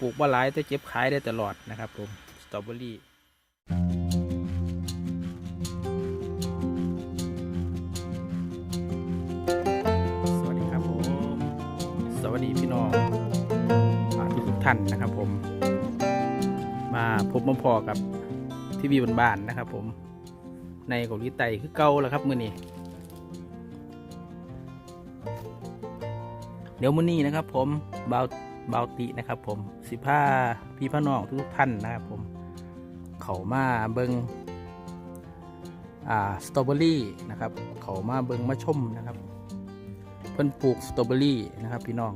ปลูกว่าหลายแต่เก็บขายได้ตลอดนะครับผมสตรอเบอรี่สวัสดีครับผมสวัสดีพี่น้องทุกท่านนะครับผม มาพบมาพอกับทีวีบ้านๆนะครับ ผมในเกาหลีใต้คือเก่าแล้วครับมือนี้เดี๋ยวมื้อนี้นะครับผมเบา เบาตินะครับผมสิผ้าพี่พ่อน้องทุกท่านนะครับผมเขามาเบิงอ่าสตรอเบอรี่นะครับเขามาเบิงมาชมนะครับ เพิ่นปลูกสตรอเบอรี่นะครับพี่น้อง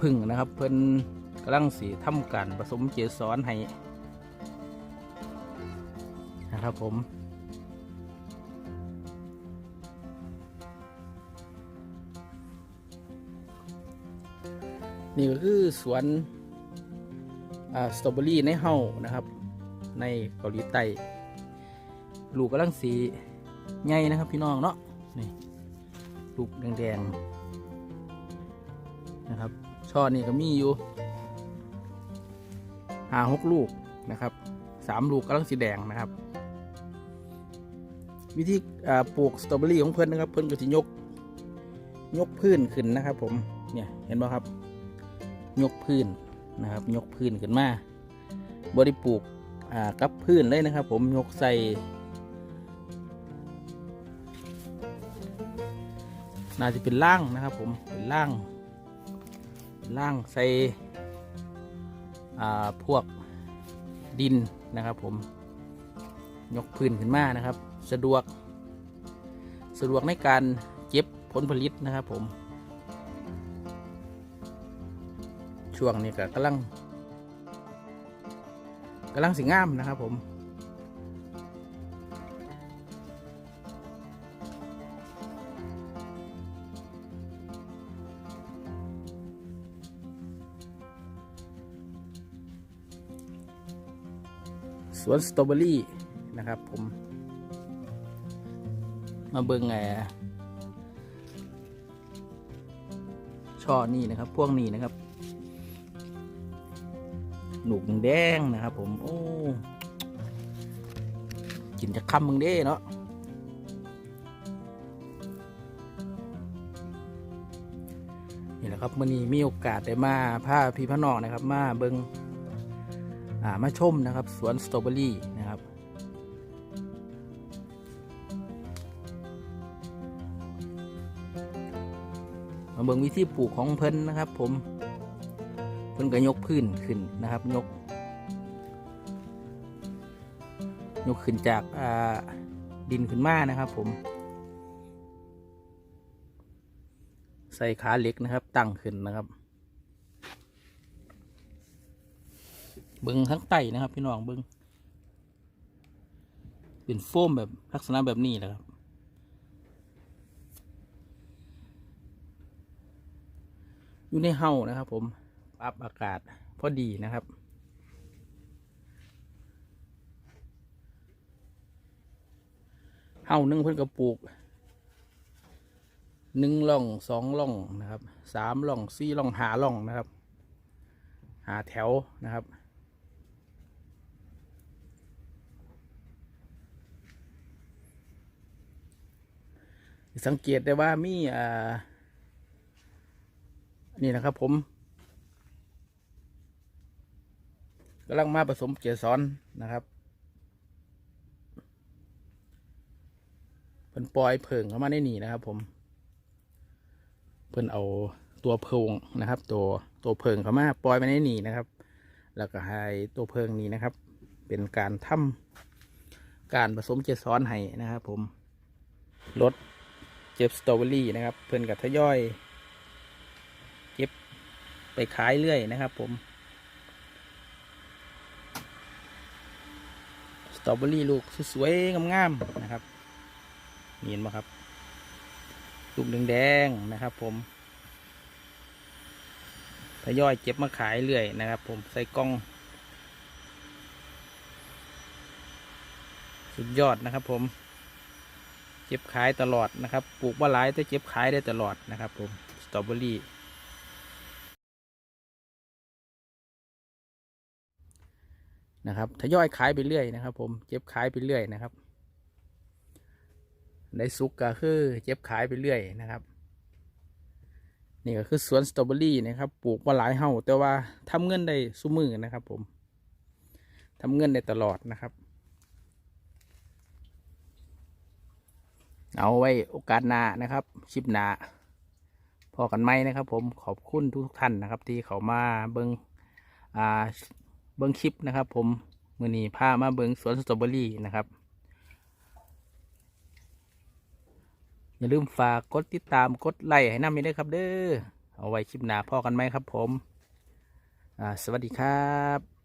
พึ่งนะครับ เพิ่นกำลังสีทำการผสมเกสรให้นะครับผมนี่ก็คือสวนอ่าสตรอเบอรี่ในเฮานะครับ ในเกาหลีใต้ลูกกำลังสีใหญ่นะครับพี่น้องเนาะนี่ลูกแดงๆนะครับ ช่อนี่ก็มีอยู่หาหกลูกนะครับสามลูกกำลังสีแดงนะครับ วิธีปลูกสตรอเบอรี่ของเพื่อนนะครับ เพื่อนก็จะยก ยกพื้นขึ้นนะครับ ผมเนี่ยเห็นไหมครับ ยกพื้นนะครับ ยกพื้นขึ้นมาบริปลูกกับพื้นเลยนะครับ ผมยกใส่น่าจะเป็นล่างนะครับ ผมเป็นล่าง ล่างใส่พวกดินนะครับผมยกพื้นขึ้นมานะครับ สะดวก สะดวกในการเก็บผลผลิตนะครับผม ช่วงนี้ก็กำลังกำลังสิงามนะครับผม สวนสตรอเบอรี่นะครับผม มาเบิ่งไงช่อนี่นะครับ พวกนี้นะครับหนูกแดงนะครับผม โอ้ กินจะคำมึงเด้เนาะนี่แหละครับมื่อนี้มีโอกาสได้มาพาพี่พ่อน้องนะครับ มาเบิงอ่า มาชมนะครับสวนสตรอเบอรี่นะครับมาเบิ่งวิธีปลูกของเพิ่นนะครับ ผมเพิ่นก็ยกพื้นขึ้นนะครับ ยก ยกขึ้นจากาดินขึ้นมานะครับ ผม ใส่ขาเหล็กนะครับ ตั้งขึ้นนะครับ เบิ้งทั้งไตนะครับ พี่น้องเบิ้งเป็นโฟมแบบลักษณะแบบนี้แหละครับอยู่ในเฮานะครับ ผมปรับอากาศพอดีนะครับเฮาหนึ่งเพิ่อนกระปลูกหนึ่งล่องสองล่องนะครับสามล่องสี่ล่องหาล่องนะครับ หาแถวนะครับ สังเกตได้ว่ามีอ่านี่นะครับผมกำลังมาผสมเกสรนะครับเพิ่นปล่อยเพิงเข้ามาในนี่นะครับ ผม เพิ่นเอาตัวเพิงนะครับ ตัวตัวเพิงเข้ามาปล่อยไปในนี่นะครับ แล้วก็ให้ตัวเพิงนี้นะครับ เป็นการทำการผสมเกสรให้นะครับ ผมลด เก็บสตรอเบอรี่นะครับ เพื่อนกับทยอย เก็บไปขายเรื่อยนะครับ ผมสตรอเบอรี่ลูกสวยๆงามๆนะครับเห็นไหมครับ ลูกแดงๆนะครับ ผมทยอยเก็บมาขายเรื่อยนะครับ ผมใส่กล่อง สุดยอดนะครับผม ก็บขายตลอดนะครับปลูกว่าหลายแต่เก็บขายได้ตลอดนะครับผมสตรอเบอรี่นะครับทยอยขายไปเรื่อยนะครับผมเก็บขายไปเรื่อยนะครับในสุกก็คือเก็บขายไปเรื่อยนะครับ นี่ก็คือสวนสตรอเบอรี่นะครับปลูกมาหลายเฮาแต่ว่าทำเงินได้สุมือนะครับผมทำเงินได้ตลอดนะครับ เอาไว้โอกาสหน้านะครับชิปหน้าพอกันไหมนะครับ ผมขอบคุณทุกท่านนะครับ ที่เขามาเบิงอ่าเบิ้งคลิปนะครับ ผมมือนี้พามาเบิ้งสวนสตรอเบอรี่นะครับ อย่าลืมฝากกดติดตามกดไลค์ให้น้ำมีด้วยครับ เด้อเอาไว้คลิปหน้าพอกันไหมครับ ผมสวัสดีครับ